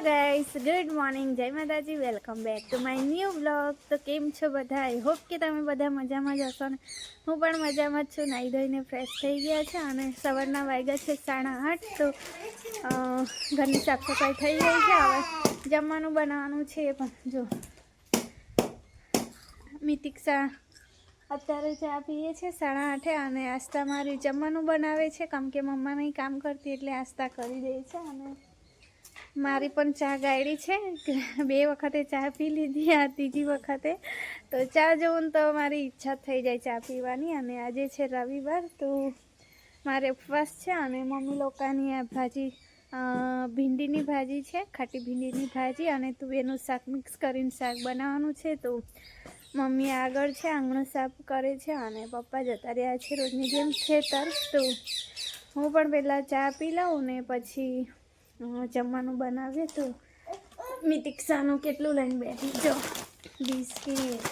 Guys good morning Jai Mataji welcome back to my new blog તો કેમ છો બધા? આઈ હોપ કે તમે બધા મજામાં જ હશો ને. હું પણ મજામાં જ છું નાહી ધોઈને ફ્રેશ થઈ ગયા છે અને સવારના વાગ્યા છે સાડા આઠ, તો ઘરની સાફ સફાઈ થઈ ગઈ છે. હવે જમવાનું બનાવવાનું છે પણ જો મિતિક્ષા અત્યારે ચા પીએ છે સાડા આઠે અને આસ્તા મારી જમવાનું બનાવે છે. કેમ કે મમ્મા નહીં કામ કરતી એટલે આસ્તા કરી દે છે અને મારી પણ ચા ગાયડી છે. બે વખતે ચા પી લીધી, આ ત્રીજી વખતે. તો ચા જોઉં તો મારી ઈચ્છા થઈ જાય ચા પીવાની. અને આજે છે રવિવાર, તો મારે ઉપવાસ છે અને મમ્મી લોકોની આ ભાજી ભીંડીની ભાજી છે, ખાટી ભીંડીની ભાજી અને તુવેરનું શાક મિક્સ કરીને શાક બનાવવાનું છે. તો મમ્મી આગળ છે, આંગણું સાફ કરે છે અને પપ્પા જતા રહ્યા છે રોજની જેમ છે તરફ તો હું પણ પહેલાં ચા પી લઉં ને પછી જમવાનું બનાવીએ તો મિતિક્ષાનું કેટલું લઈને બેઠી. જો, બિસ્કીટ,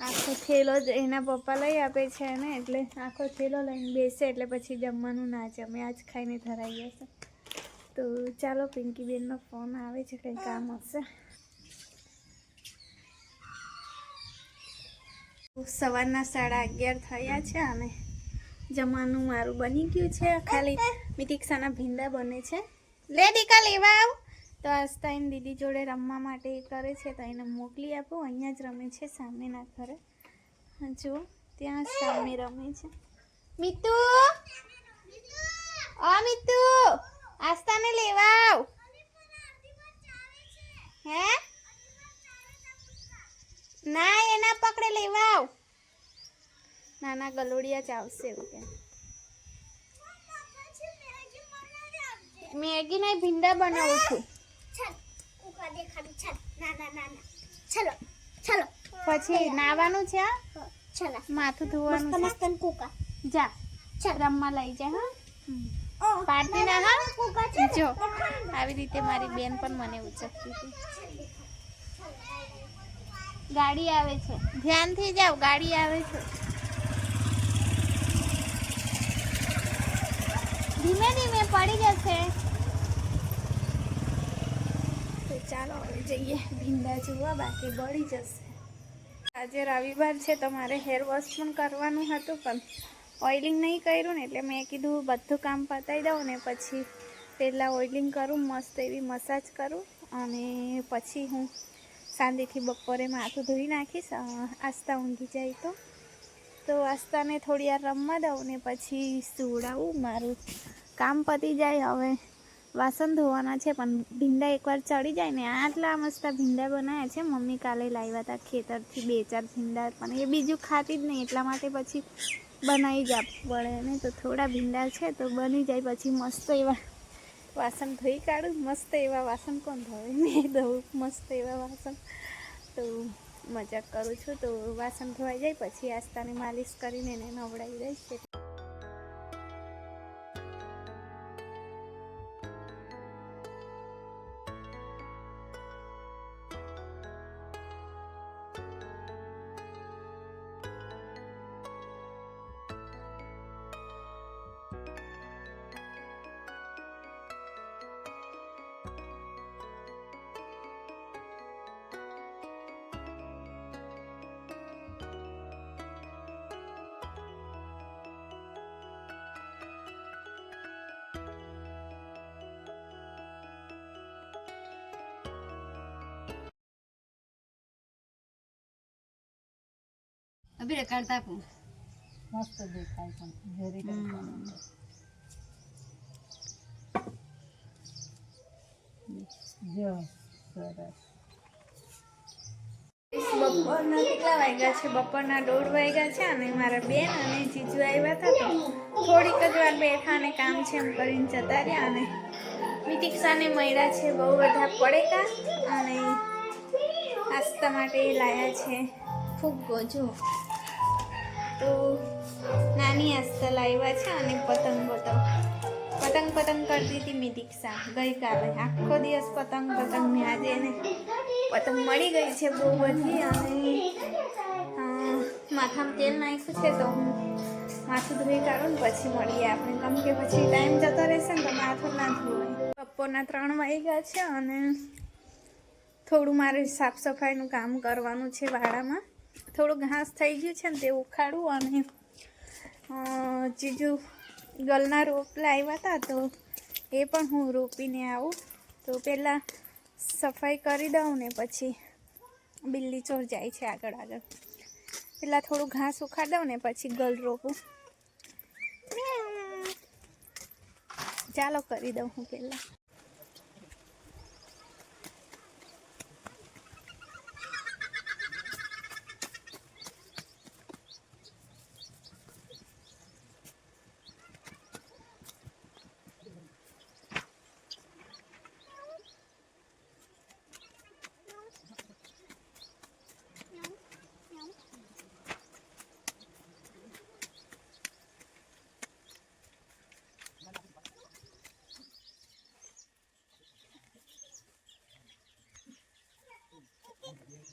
આખો થેલો જ એના પપ્પા લઈ આપે છે ને, એટલે આખો થેલો લઈને બેસે, એટલે પછી જમવાનું ના જમે. આજ ખાઈને ધરાઈ જશે. તો ચાલો, પિંકીબેનનો ફોન આવે છે, કંઈ કામ હશે. સવારના સાડા અગિયાર થયા છે અને જમવાનું મારું બની ગયું છે. ખાલી મિતિક્ષાના ભીંડા બને છે. લે દીકા લેવા આવ તો આસ્તાઈન દીદી જોડે રમવા માટે એ કરે છે તો એને મોકલી આપો. અહીંયા જ રમે છે સામેના ઘરે. જો ત્યાં સામે રમે છે. મિતુ! ઓ મિતુ! આસ્તાને લેવા આવ હે? ના, એના પકડે લેવા આવ નાના ગલોડિયા જ આવશે એવું કે. મેગી નહીં ભીંડા બનાવું છું. ચલો ચલો પછી નાવાનું છે? ચલો. માથું ધોવાનું છે. મસ્ત કુકા. જા ચાલ. રમવા લઈ જા હા? પાર્ટી ના હા? જો આવી રીતે મારી બેન પણ મને ઉચકતી હતી. ગાડી આવે છે. ધ્યાનથી જાવ ગાડી આવે છે. ધીમે ધીમે પડી જશે. તો ચાલો, હવે જઈએ. ભીંડા જોવા, બાકી બળી જશે. આજે રવિવાર છે, તો મારે હેર વોશ પણ કરવાનું હતું, પણ ઓઇલિંગ નહીં કર્યું ને, એટલે મેં કીધું બધું કામ પતાવી દઉં ને, પછી પહેલાં ઓઇલિંગ કરું, મસ્ત એવી મસાજ કરું, અને પછી હું શાંતિથી બપોરે માથું ધોઈ નાખીશ આસ્તા ઊંઘી જાય તો. તો આસ્તાને થોડી વાર રમવા દઉં ને, પછી સુવડાવું મારું. કામ પતી જાય, હવે વાસણ ધોવાના છે, પણ ભીંડા એકવાર ચડી જાય ને, આટલા મસ્ત ભીંડા બનાવ્યા છે. મમ્મી કાલે લાવ્યા હતા ખેતરથી બે ચાર ભીંડા, પણ એ બીજું ખાતી જ નહીં, એટલા માટે પછી બનાવી જ આપવું પડે ને તો થોડા ભીંડા છે, તો બની જાય, પછી મસ્ત એવા વાસણ ધોઈ કાઢું. મસ્ત એવા વાસણ કોણ ધોવે? મેં ધોવું મસ્ત એવા વાસણ. તો મજાક કરું છું. તો વાસણ ધોવાઈ જાય, પછી આસ્તાની માલિશ કરીને એને નવડાવી દઈશ. અભી કરતા પણ મસ્ત દેખાય પણ ઘરે જો સરસ. બપોરના કેટલા વાગ્યા છે? બપોરના દોઢ વાગ્યા છે અને મારા બેન અને જીજુ આવ્યા હતા તો થોડીક જ વાર બેઠા અને કામ છે એમ કરીને જતા રહ્યા અને મિતિક્ષાને મળ્યા છે. બહુ બધા પડેકા અને આસ્તા માટે લાયા છે. ફુગ્ગો જો તો નાની અસ્તલ આવ્યા છે અને પતંગો તો પતંગ પતંગ કરતી હતી મિતિક્ષા ગઈકાલે આખો દિવસ પતંગ પતંગ ને આજે એને પતંગ મળી ગઈ છે બહુ બધી અને માથામાં તેલ નાખ્યું છે તો હું માથું ધોઈ કાઢું ને પછી મળીએ આપણે. કેમ કે પછી ટાઈમ જતો રહેશે ને તો માથું ના ધોવાય. બપોરના ત્રણ વાગ્યા છે અને થોડું મારે સાફ સફાઈનું કામ કરવાનું છે વાડામાં. થોડું ઘાસ થઈ ગયું છે ને તે ઉખાડું અને જીજુ ગલના રોપ લાવ્યા હતા તો એ પણ હું રોપીને આવું. તો પહેલાં સફાઈ કરી દઉં ને પછી બિલ્લી ચોર જાય છે આગળ આગળ. પહેલાં થોડું ઘાસ ઉખાડ દઉં ને પછી ગલ રોપું. ચાલો કરી દઉં હું પહેલાં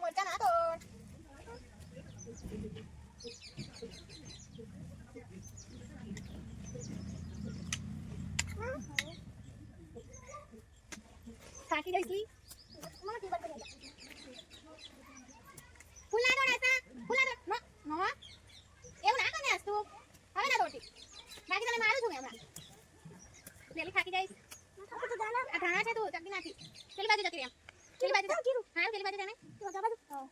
મોટા ના તો થાકી ગઈ છી મને ટીબલ પર ફૂલા દો નાસા ફૂલા દો નો નો એવું ના કરે તું હવે ના દોટી બાકી તને મારું છું મેં હમણાં પેલી થાકી જઈશ આ ધાણા છે તું ચકી નાખી. પેલી બાજુ જતી રહે પેલી બાજુ જા. હા પેલી બાજુ જાને તું બાજુ હા.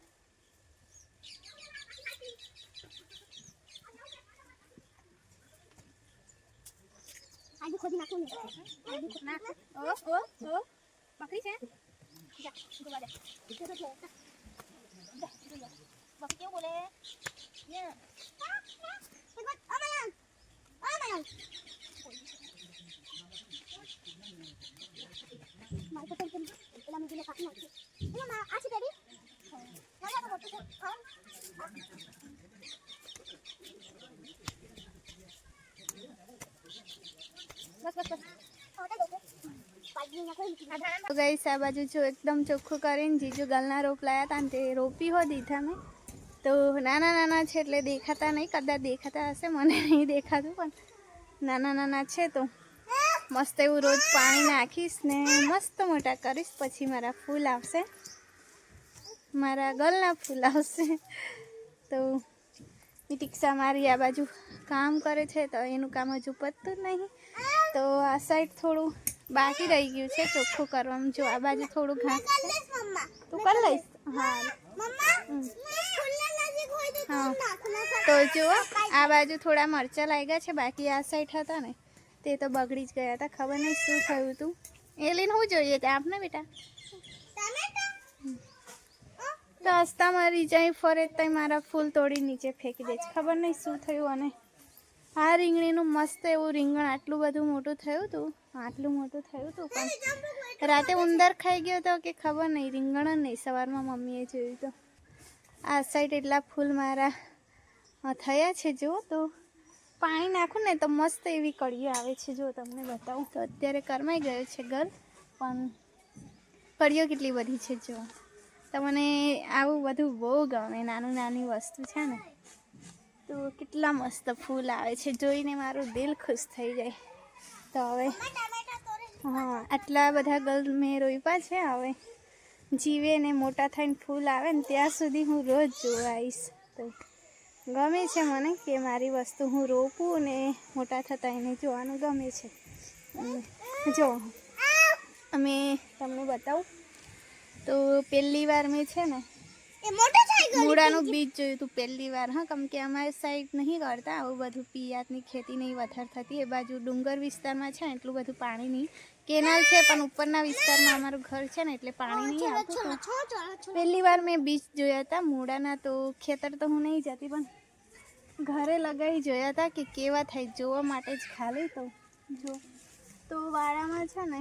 આજુ ખોદી નાખું ને. આજુ ખોદી નાખ. ઓ ઓ ઓ બકરી છે? જા તું બાજુ તું જા, જા. બકરી કેવું બોલે? યે અમાયન અમાયન મારે તો ટેન્શન પેલા મૂકીને કાપી નાખી એમાં મા આ છે બેબી ના ના મોટું છે ખાવ બસ બસ બસ ઓટા દો પાજી ના કોઈ નથી ના તો ગઈ આ બાજુ જો એકદમ ચોખ્ખું કરીને જીજુ ગલના રોપ લાયા હતા ને તે રોપી હો દીધા મેં. તો નાના નાના છે એટલે દેખાતા નહીં, કદાચ દેખાતા હશે, મને નહીં દેખાતું, પણ નાના નાના છે તો મસ્ત એવું રોજ પાણી નાખીશ ને મસ્ત મોટા કરીશ, પછી મારા ફૂલ આવશે. મારા ગલના ફૂલ આવશે. તો ટીક્ષા મારી આ બાજુ કામ કરે છે તો એનું કામ હજુ પતતું જ નહીં. તો આ સાઈડ થોડું બાકી રહી ગયું છે ચોખ્ખું કરવાનું. જો આ બાજુ થોડું ઘાસ છે તું કરી લઈશ. હા. તો હા. તો જુઓ આ બાજુ. થોડા મરચાં લાગ્યા છે બાકી આ સાઈડ હતા ને તે તો બગડી જ ગયા હતા. ખબર નહીં શું થયું હતું લઈને શું જોઈએ ત્યાં આપને બેટા? તો રસ્તામાં રીજાઈ ફરે તઈ મારા ફૂલ તોડી નીચે ફેંકી દે છે. ખબર નહીં શું થયું અને આ રીંગણીનું મસ્ત એવું રીંગણ આટલું બધું મોટું થયું હતું, આટલું મોટું થયું હતું, પણ રાતે ઉંદર ખાઈ ગયો તો કે ખબર નહીં, રીંગણ જ નહીં, સવારમાં મમ્મીએ જોયું તો. આ સાઈડ એટલા ફૂલ મારા થયા છે જો તો. પાણી નાખું ને તો મસ્ત એવી કળીઓ આવે છે જો તમને બતાવું. તો અત્યારે કરમાઈ ગયો છે ઘર પણ કળીઓ કેટલી બધી છે જો તમને આવું બધું બહુ ગમે, નાનું નાની વસ્તુ છે ને, તો કેટલા મસ્ત ફૂલ આવે છે. જોઈને મારું દિલ ખુશ થઈ જાય. તો હવે, હા, આટલા બધા ગલ મેં રોપ્યા છે હવે. જીવે ને મોટા થઈને ફૂલ આવે ને, ત્યાં સુધી હું રોજ જોવાઈશ તો ગમે છે મને કે મારી વસ્તુ હું રોપું ને મોટા થતાં એને જોવાનું ગમે છે. જો, અમે તમને બતાવું. તો પહેલી વાર મેં છે ને મૂળાનું બીજ જોયું હતું પહેલી વાર હા કેમ કે અમારી સાઈડ નહીં કરતા આવું બધું પિયાતની ખેતી નહીં વધારે થતી એ બાજુ ડુંગર વિસ્તારમાં છે ને એટલું બધું પાણી નહીં. કેનાલ છે પણ ઉપરના વિસ્તારમાં અમારું ઘર છે ને એટલે પાણી નહીં આવતું પહેલી વાર મેં બીજ જોયા હતા મૂળાના તો ખેતર તો હું નહીં જતી પણ ઘરે લગાવી જોયા હતા કે કેવા થાય જોવા માટે જ ખાલી તો જો. તો વાળામાં છે ને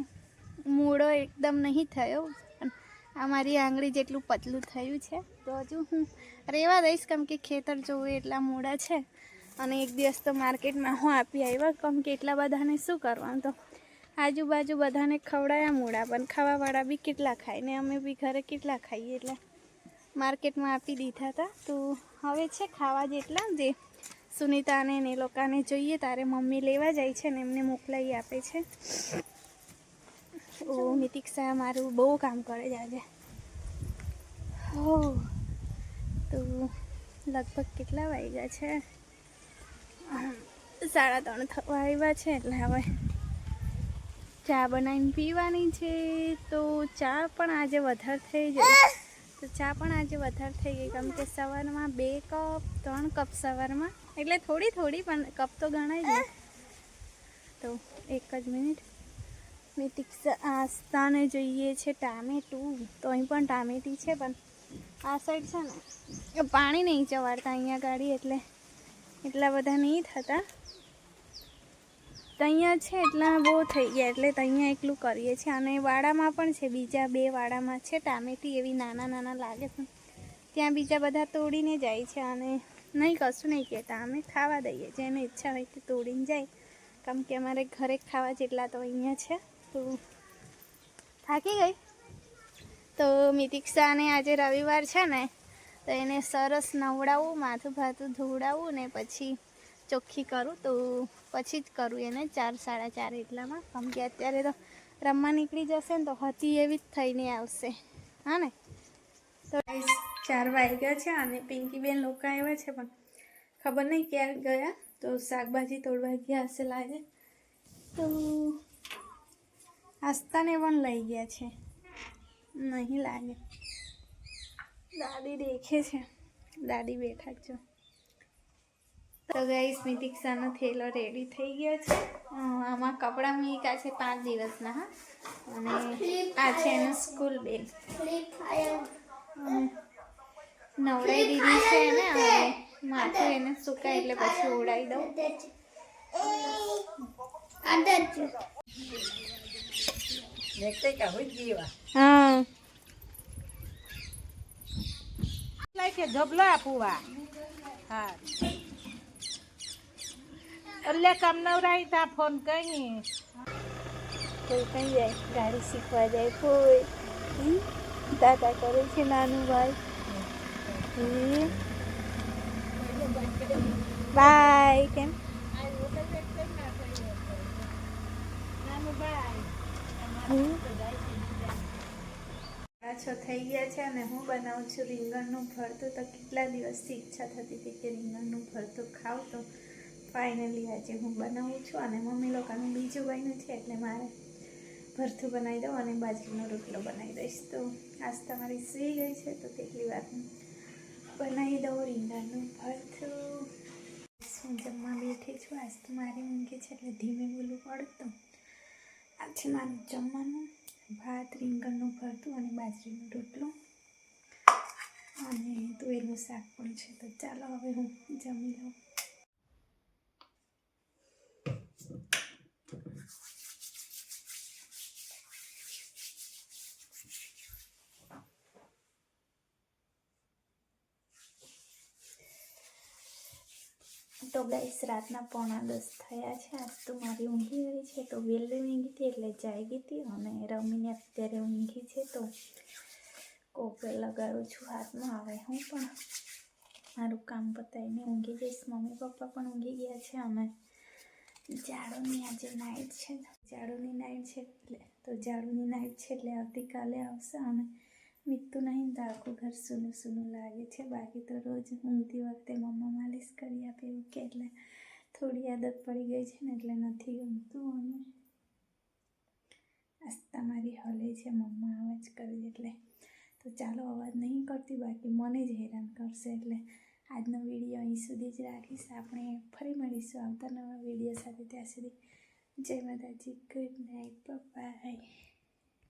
મૂળો એકદમ નહીં થયો. આ મારી આંગળી જેટલું પતલું થયું છે, તો હજુ હું રહેવા દઈશ. કેમ કે ખેતર જોવું એટલા મોડા છે. અને એક દિવસ તો માર્કેટમાં હું આપી આવ્યા. કેમ કે એટલા બધાને શું કરવાનું? તો આજુબાજુ બધાને ખવડાયા મૂળા પણ ખાવાવાળા બી કેટલા ખાય ને અમે બી ઘરે કેટલા ખાઈએ એટલે માર્કેટમાં આપી દીધા હતા. તો હવે છે ખાવા જેટલા જે સુનિતાને ને એ લોકોને જોઈએ, તારે મમ્મી લેવા જાય છે ને એમને મોકલાવી આપે છે. ઓ મિતિક્ષા મારું બહુ કામ કરે છે આજે. હો, તો લગભગ કેટલા વાગ્યા છે? સાડા ત્રણ થવા આવ્યા છે, એટલે હવે ચા બનાવીને પીવાની છે. તો ચા પણ આજે વધારે થઈ જાય તો ચા પણ આજે વધારે થઈ ગઈ. કેમ કે સવારમાં બે કપ, ત્રણ કપ સવારમાં. એટલે થોડી થોડી પણ કપ તો ગણાય જ. તો એક જ મિનિટ. મેં તીક્ષા આસ્તાને જોઈએ છે ટામેટું. તો અહીં પણ ટામેટી છે, પણ આ સાઈડ છે ને પાણી નહીં ચવાડતા અહીંયા ગાડી એટલે, એટલા બધા નહીં થતા. અહીંયા છે એટલા બહુ થઈ ગયા, એટલે ત્યાં એકલું કરીએ છીએ. અને વાડામાં પણ છે, બીજા બે વાડામાં છે ટામેટી, એવી નાના નાના લાગે છે. ત્યાં બીજા બધા તોડીને જાય છે અને નહીં કશું નહીં કહેતા. અમે ખાવા દઈએ, જેને ઈચ્છા હોય તે તોડીને જાય. કેમ કે અમારે ઘરે ખાવા જેટલા તો અહીંયા છે. તો થાકી ગઈ. તો મિતિક્ષાને આજે રવિવાર છે ને, તો એને સરસ નવડાવું, માથું ભાથું ધોવડાવું ને પછી ચોખ્ખી કરું. તો પછી જ કરું એને ચાર, સાડા ચાર એટલામાં. કેમ કે અત્યારે તો રમવા નીકળી જશે ને તો હતી એવી જ થઈને આવશે. હા ને? તો ચાર વાગ્યા છે અને પિંકીબેન લોકો આવ્યા છે પણ ખબર નહીં ક્યાં ગયા. તો શાકભાજી તોડવા ગયા હશે લાગે. તો આસ્તાને પણ લઈ ગયા છે. નહીં લાગે. દાદી દેખે છે. દાદી બેઠા છો તો ગાઈ સ્મિતિક્ષાનો થેલો રેડી થઈ ગયો છે. આમાં કપડાં મીકા છે પાંચ દિવસના, હા. અને આ છે એનું સ્કૂલ બેગ નવરાઈ દીધી છે એને હવે માથું એને સુકાય એટલે પછી ઓડાઈ દઉં. Nyekteka hujiwa. Ah. Like જબલા પૂવા હા. એટલે કમનવરાઈ તા ફોન કહી કોઈ કઈ જાય ગાડી શીખવા જાય કોઈ. દાદા કરે છે નાનું ભાઈ. બાય કેમ? પાછો થઈ ગયા છે અને હું બનાવું છું રીંગણનું ભરતું તો કેટલા દિવસથી ઈચ્છા થતી હતી કે રીંગણનું ભરતું ખાવ તો ફાઇનલી આજે હું બનાવું છું અને મમ્મી લોકોનું બીજું બન્યું છે એટલે મારે ભરથું બનાવી દઉં અને બાજરીનો રોટલો બનાવી દઈશ. તો આજ તમારી સૂઈ ગઈ છે, તો કેટલી વાર બનાવી દઉં રીંગણનું ભરથું હું જમવા બેઠી છું. આજ તો મારી ઊંઘી છે એટલે ધીમે બોલવું પડતું. આજે મારું જમવાનું ભાત, રીંગણનું ભરતું અને બાજરીનો રોટલો. અને તુવેરનું શાક પણ છે. તો ચાલો હવે હું જમી લઉં. તો ગાઈસ, રાતના પોણા દસ થયા છે. આજ તો મારી ઊંઘી ગઈ છે તો વહેલી ઊંઘી હતી એટલે જાગી હતી અને રમીને અત્યારે ઊંઘી છે તો કોપે લગાડું છું હાથમાં. આવે હું પણ મારું કામ પતાવીને ઊંઘી જઈશ. મમ્મી પપ્પા પણ ઊંઘી ગયા છે અમે જાડોની આજે નાઇટ છે. જાડોની નાઇટ છે એટલે, તો જાડોની નાઇટ છે એટલે આવતીકાલે આવશે અને મીઠું નહીં તો આખું ઘર સૂનું સૂનું લાગે છે બાકી તો રોજ ઊંઘતી વખતે મમ્મા માલિશ કરી આપે એવું કે એટલે થોડી આદત પડી ગઈ છે ને એટલે નથી ગમતું અને આસ્તા મારી હલે છે મમ્મા અવાજ કરે એટલે તો ચાલો અવાજ નહીં કરતી બાકી મને જ હેરાન કરશે એટલે આજનો વીડિયો અહીં સુધી જ રાખીશ આપણે ફરી મળીશું આવતા નવા વીડિયો સાથે, ત્યાં સુધી જય માતાજી, ગુડ નાઇટ બાય